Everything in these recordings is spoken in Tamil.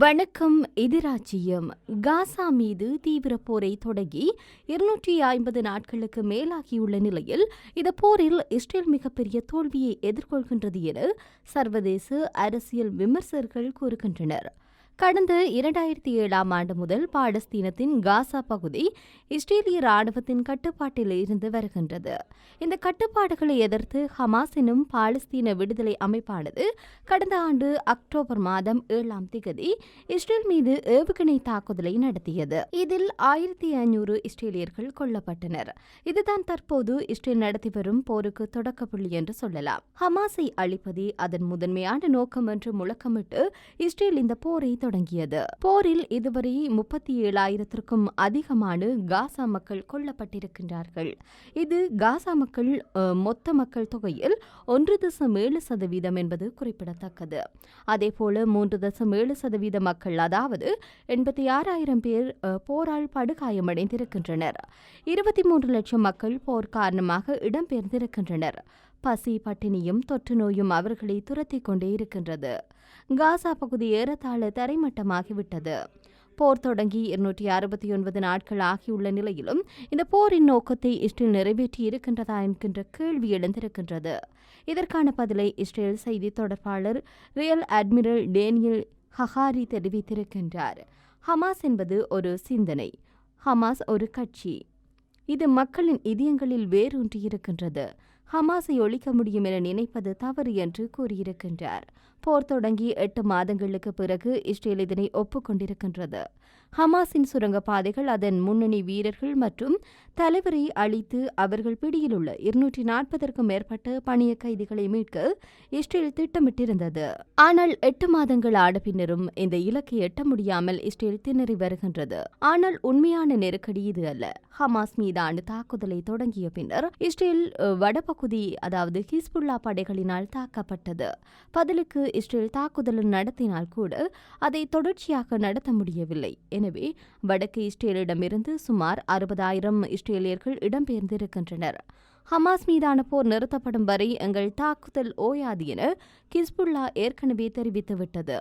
வணக்கம். எதிராச்சியம் காசா மீது தீவிர போரை தொடங்கி இருநூற்றி ஐம்பது நாட்களுக்கு மேலாகியுள்ள நிலையில் இந்த போரில் இஸ்ரேல் மிகப்பெரிய தோல்வியை எதிர்கொள்கின்றது என சர்வதேச அரசியல் விமர்சகர்கள் கூறுகின்றனர். கடந்த இரண்டாயிரத்தி ஏழாம் ஆண்டு முதல் பாலஸ்தீனத்தின் காசா பகுதி இஸ்ரேலிய ராணுவத்தின் கட்டுப்பாட்டில் இருந்து வருகின்றது. இந்த கட்டுப்பாடுகளை எதிர்த்து ஹமாஸ் எனும் பாலஸ்தீன விடுதலை அமைப்பானது கடந்த ஆண்டு அக்டோபர் மாதம் ஏழாம் திகதி இஸ்ரேல் மீது ஏவுகணை தாக்குதலை நடத்தியது. இதில் ஆயிரத்தி ஐநூறு இஸ்ரேலியர்கள் கொல்லப்பட்டனர். இதுதான் தற்போது இஸ்ரேல் நடத்தி வரும் போருக்கு தொடக்கப்புள்ளி என்று சொல்லலாம். ஹமாஸை அழிப்பதே அதன் முதன்மையான நோக்கம் என்று முழக்கமிட்டு இஸ்ரேல் இந்த போரை தொடங்கியது. போரில் இதுவரை முப்பத்தி ஏழாயிரத்திற்கும் அதிகமான காசா மக்கள் கொல்லப்பட்டிருக்கின்றார்கள். இது காசா மக்கள் மொத்த மக்கள் தொகையில் ஒன்று தசம் ஏழு சதவீதம் என்பது குறிப்பிடத்தக்கது. அதேபோல மூன்று தசம் ஏழு சதவீத மக்கள் அதாவது எண்பத்தி ஆறாயிரம் பேர் போரால் படுகாயமடைந்திருக்கின்றனர். இருபத்தி மூன்று லட்சம் மக்கள் போர் காரணமாக இடம்பெயர்ந்திருக்கின்றனர். பசி பட்டினியும் தொற்று நோயும் அவர்களை துரத்திக் கொண்டே இருக்கின்றது. காசா பகுதி ஏறத்தாழ தரைமட்டமாகிவிட்டது. போர் தொடங்கி இருநூற்றி அறுபத்தி ஒன்பது நாட்கள் ஆகியுள்ள நிலையிலும் இந்த போரின் நோக்கத்தை இஸ்ரேல் நிறைவேற்றி இருக்கின்றதா என்கின்ற கேள்வி எழுந்திருக்கின்றது. இதற்கான பதிலை இஸ்ரேல் செய்தி தொடர்பாளர் ரியல் அட்மிரல் டேனியல் ஹஹாரி தெரிவித்திருக்கின்றார். ஹமாஸ் என்பது ஒரு சிந்தனை ஹமாஸ் ஒரு கட்சி. இது மக்களின் இதயங்களில் வேரூன்றியிருக்கின்றது. ஹமாஸை ஒழிக்க முடியும் என நினைப்பது தவறு என்று கூறியிருக்கின்றார். போர் தொடங்கி எட்டு மாதங்களுக்கு பிறகு இஸ்ரேல் இதனை ஒப்புக்கொண்டிருக்கின்றது. ஹமாஸின் சுரங்கப்பாதைகள் அதன் முன்னணி வீரர்கள் மற்றும் தலைவரை அழித்து அவர்கள் பிடியில் உள்ள இருநூற்றி நாற்பதற்கும் மேற்பட்ட பணிய கைதிகளை மீட்க இஸ்ரேல் திட்டமிட்டிருந்தது. ஆனால் எட்டு மாதங்கள் ஆட பின்னரும் இந்த இலக்கை எட்ட முடியாமல் இஸ்ரேல் திணறி வருகின்றது. ஆனால் உண்மையான நெருக்கடி இது அல்ல. ஹமாஸ் மீதான தாக்குதலை தொடங்கிய பின்னர் இஸ்ரேல் வடபகுதி அதாவது ஹிஸ்புல்லா படைகளினால் தாக்கப்பட்டது. பதிலுக்கு இஸ்ரேல் தாக்குதல் நடத்தினால் கூட அதை தொடர்ச்சியாக நடத்த முடியவில்லை. எனவே வடக்கு இஸ்ரேலிடமிருந்து சுமார் அறுபதாயிரம் இஸ்ரேலியர்கள் இடம்பெயர்ந்திருக்கின்றனர். ஹமாஸ் மீதான போர் நிறுத்தப்படும் வரை எங்கள் தாக்குதல் ஓயாது என கிஸ்புல்லா ஏற்கனவே தெரிவித்துவிட்டது.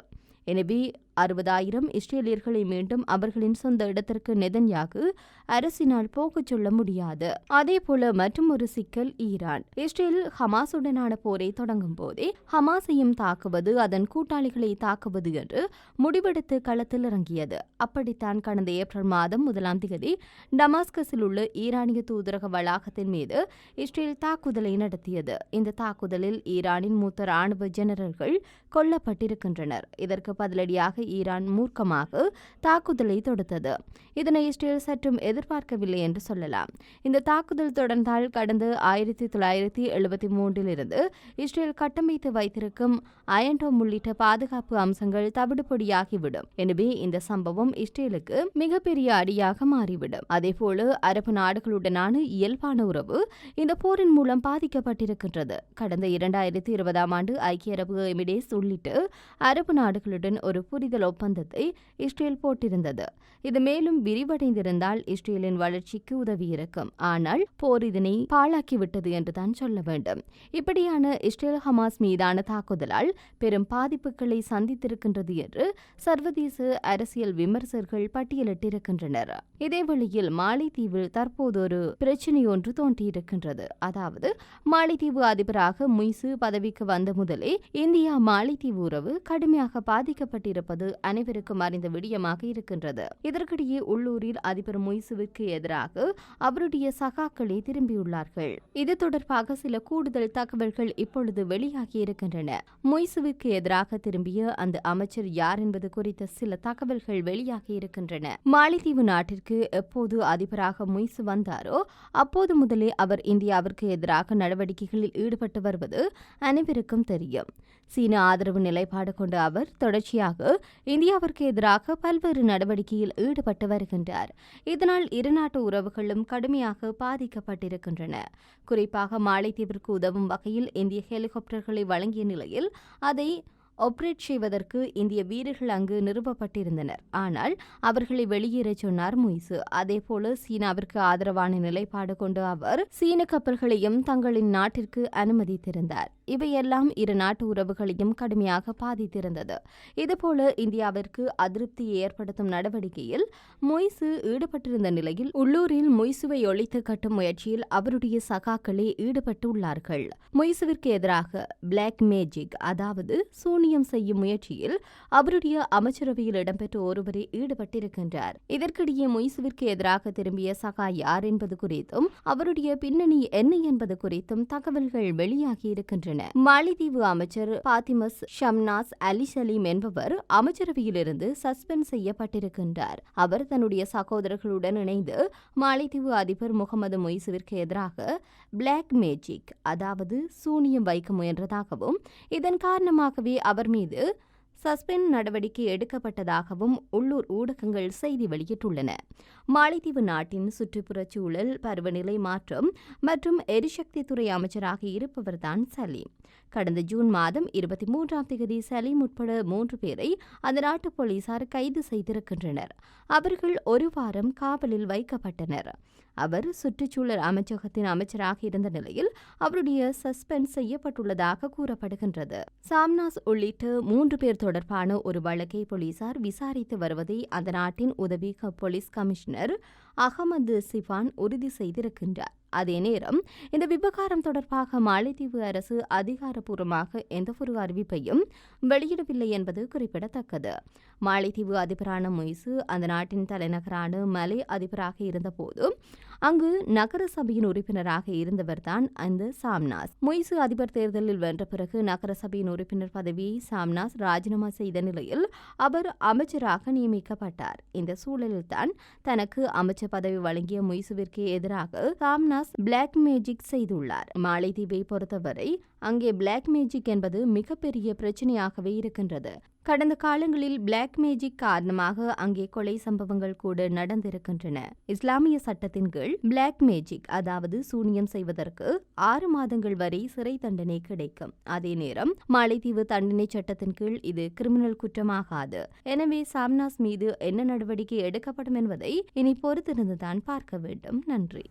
எனவே அறுபதாயிரம் இஸ்ரேலியர்களை மீண்டும் அவர்களின் சொந்த இடத்திற்கு நெதன்யாகு அரசினால் போகச் சொல்ல முடியாது. அதேபோல மற்றொரு சிக்கல் ஈரான். இஸ்ரேல் ஹமாசுடனான போரை தொடங்கும் போதே ஹமாஸையும் தாக்குவது அதன் கூட்டாளிகளை தாக்குவது என்று முடிவெடுத்து களத்தில் இறங்கியது. அப்படித்தான் கடந்த ஏப்ரல் மாதம் முதலாம் தேதி டமாஸ்கஸில் உள்ள ஈரானிய தூதரக வளாகத்தின் மீது இஸ்ரேல் தாக்குதலை நடத்தியது. இந்த தாக்குதலில் ஈரானின் மூத்த ராணுவ ஜெனரல்கள் கொல்லப்பட்டிருக்கின்றனர். இதற்கு பதிலடியாக ஈரான் மூர்க்கமாக தாக்குதலை தொடுத்தது. இதனை இஸ்ரேல் சற்றும் எதிர்பார்க்கவில்லை என்று சொல்லலாம். இந்த தாக்குதல் தொடர்ந்தால் கடந்த ஆயிரத்தி தொள்ளாயிரத்தி எழுபத்தி மூன்றிலிருந்து இஸ்ரேல் கட்டமைத்து வைத்திருக்கும் அயன்டோம் உள்ளிட்ட பாதுகாப்பு அம்சங்கள் தவிடுபொடியாகிவிடும். எனவே இந்த சம்பவம் இஸ்ரேலுக்கு மிகப்பெரிய அடியாக மாறிவிடும். அதேபோல அரபு நாடுகளுடனான இயல்பான உறவு இந்த போரின் மூலம் பாதிக்கப்பட்டிருக்கின்றது. கடந்த இரண்டாயிரத்தி இருபதாம் ஆண்டு ஐக்கிய அரபு எமிரேட்ஸ் உள்ளிட்ட அரபு நாடுகளுடன் ஒரு புரிதல் ஒப்பந்தத்தை இஸ்ரேல் போட்டிருந்தது. இது மேலும் விரிவடைந்திருந்தால் இஸ்ரேலின் வளர்ச்சிக்கு உதவியிருக்கும் ஆனால் போர் இதனை பாழாக்கிவிட்டது என்றுதான் சொல்ல வேண்டும். இப்படியான இஸ்ரேல் ஹமாஸ் மீதான தாக்குதலால் பெரும் பாதிப்புகளை சந்தித்திருக்கின்றது என்று சர்வதேச அரசியல் விமர்சகர்கள் பட்டியலிட்டிருக்கின்றனர். இதேவேளையில் மாலைத்தீவில் தற்போது ஒரு பிரச்சினை ஒன்று தோன்றியிருக்கின்றது. அதாவது மாலைத்தீவு அதிபராக முய்சு பதவிக்கு வந்த முதலே இந்தியா மாலைத்தீவு உறவு கடுமையாக பாதிக்கப்பட்டிருப்பது அனைவருக்கும் அறிந்த விடயமாக இருக்கின்றது. இதற்கிடையே உள்ளூரில் அதிபர் மொய்சுவிற்கு எதிராக அவருடைய சகாக்களே திரும்பியுள்ளார்கள். இது தொடர்பாக சில கூடுதல் தகவல்கள் இப்பொழுது வெளியாகி இருக்கின்றன. முய்சுவிற்கு எதிராக திரும்பிய அந்த அமைச்சர் யார் என்பது குறித்த சில தகவல்கள் வெளியாகி இருக்கின்றன. மாலைத்தீவு நாட்டிற்கு எப்போது அதிபராக மொய்சு வந்தாரோ அப்போது முதலே அவர் இந்தியாவிற்கு எதிராக நடவடிக்கைகளில் ஈடுபட்டு வருவது அனைவருக்கும் தெரியும். சீன ஆதரவு நிலைப்பாடு கொண்ட அவர் தொடர்ச்சியாக இந்தியாவிற்கு எதிராக பல்வேறு நடவடிக்கையில் ஈடுபட்டு வருகின்றார். இதனால் இருநாட்டு உறவுகளும் கடுமையாக பாதிக்கப்பட்டிருக்கின்றன. குறிப்பாக மாலைத்தீவிற்கு உதவும் வகையில் இந்திய ஹெலிகாப்டர்களை வழங்கிய நிலையில் அதை ஆப்ரேட் செய்வதற்கு இந்திய வீரர்கள் அங்கு நிறுவப்பட்டிருந்தனர். ஆனால் அவர்களை வெளியேறச் சொன்னார் முய்சு. அதேபோல சீனாவிற்கு ஆதரவான நிலைப்பாடு கொண்டு அவர் சீன கப்பல்களையும் தங்களின் நாட்டிற்கு அனுமதித்திருந்தார். இவையெல்லாம் இரு நாட்டு உறவுகளையும் கடுமையாக பாதித்திருந்தது. இதுபோல இந்தியாவிற்கு அதிருப்தியை ஏற்படுத்தும் நடவடிக்கையில் மொய்சு ஈடுபட்டிருந்த நிலையில் உள்ளூரில் மொய்சுவை ஒழித்து கட்டும் முயற்சியில் அவருடைய சகாக்களே ஈடுபட்டுள்ளார்கள். மொய்சுவிற்கு எதிராக பிளாக் மேஜிக் அதாவது சூனியம் செய்யும் முயற்சியில் அவருடைய அமைச்சரவையில் இடம்பெற்ற ஒருவரே ஈடுபட்டிருக்கின்றார். இதற்கிடையே மொய்சுவிற்கு எதிராக திரும்பிய சகா யார் என்பது குறித்தும் அவருடைய பின்னணி என்ன என்பது குறித்தும் தகவல்கள் வெளியாகி இருக்கின்றன. மாலிதீவு அமைச்சர் பாத்திமஸ் ஷம்னாஸ் அலி சலீம் என்பவர் அமைச்சரவையிலிருந்து சஸ்பெண்ட் செய்யப்பட்டிருக்கின்றார். அவர் தன்னுடைய சகோதரர்களுடன் இணைந்து மாலைதீவு அதிபர் முகமது மொய்சுவிற்கு எதிராக பிளாக் மேஜிக் அதாவது சூனியம் வைக்க முயன்றதாகவும் இதன் காரணமாகவே அவர் மீது சஸ்பெண்ட் நடவடிக்கை எடுக்கப்பட்டதாகவும் உள்ளூர் ஊடகங்கள் செய்தி வெளியிட்டுள்ளன. மாலைத்தீவு நாட்டின் சுற்றுப்புறச் சூழல் பருவநிலை மாற்றம் மற்றும் எரிசக்தி துறை அமைச்சராக இருப்பவர்தான் சலீம். கடந்த ஜூன் மாதம் இருபத்தி மூன்றாம் தேதி சலீம் உட்பட மூன்று பேரை அந்த நாட்டு போலீசார் கைது செய்திருக்கின்றனர். அவர்கள் ஒரு வாரம் காவலில் வைக்கப்பட்டனர். அவர் சுற்றுச்சூழல் அமைச்சகத்தின் அமைச்சராக இருந்த நிலையில் அவருடைய சஸ்பெண்ட் செய்யப்பட்டுள்ளதாக கூறப்படுகின்றது. சாம்னாஸ் உள்ளிட்ட மூன்று பேர் தொடர்பான ஒரு வழக்கை போலீசார் விசாரித்து வருவதை அந்த நாட்டின் உதவி போலீஸ் கமிஷனர் அகமது சிஃபான் உறுதி செய்திருக்கின்றார். அதே நேரம் இந்த விவகாரம் தொடர்பாக மாலைத்தீவு அரசு அதிகாரப்பூர்வமாக எந்தவொரு அறிவிப்பையும் வெளியிடவில்லை என்பது குறிப்பிடத்தக்கது. மாலைத்தீவு அதிபரான மொய்சு அந்த நாட்டின் தலைநகரான மலை அதிபராக இருந்தபோது அங்கு நகர சபையின் உறுப்பினராக இருந்தவர்தான் அந்த சாம்னாஸ் மொய்சு அதிபர் தேர்தலில் வென்ற பிறகு நகர சபையின் உறுப்பினர் பதவியை சாம்னாஸ் ராஜினாமா செய்த நிலையில் அவர் அமைச்சராக நியமிக்கப்பட்டார். இந்த சூழலில்தான் தனக்கு அமைச்சர் பதவி வழங்கிய மொய்சுவிற்கு எதிராக சாம்னாஸ் பிளாக் மேஜிக் செய்துள்ளார். மாலைதீவை பொறுத்தவரை அங்கே பிளாக் மேஜிக் என்பது மிகப்பெரிய பிரச்சனையாகவே இருக்கின்றது. கடந்த காலங்களில் பிளாக் மேஜிக் காரணமாக அங்கே கொலை சம்பவங்கள் கூட நடந்திருக்கின்றன. இஸ்லாமிய சட்டத்தின் கீழ் பிளாக் மேஜிக் அதாவது சூனியம் செய்வதற்கு ஆறு மாதங்கள் வரை சிறை தண்டனை கிடைக்கும். அதே நேரம் மாலைத்தீவு தண்டனை சட்டத்தின் கீழ் இது கிரிமினல் குற்றமாகாது. எனவே சாம்னாஸ் மீது என்ன நடவடிக்கை எடுக்கப்படும் என்பதை இனி பொறுத்திருந்துதான் பார்க்க வேண்டும். நன்றி.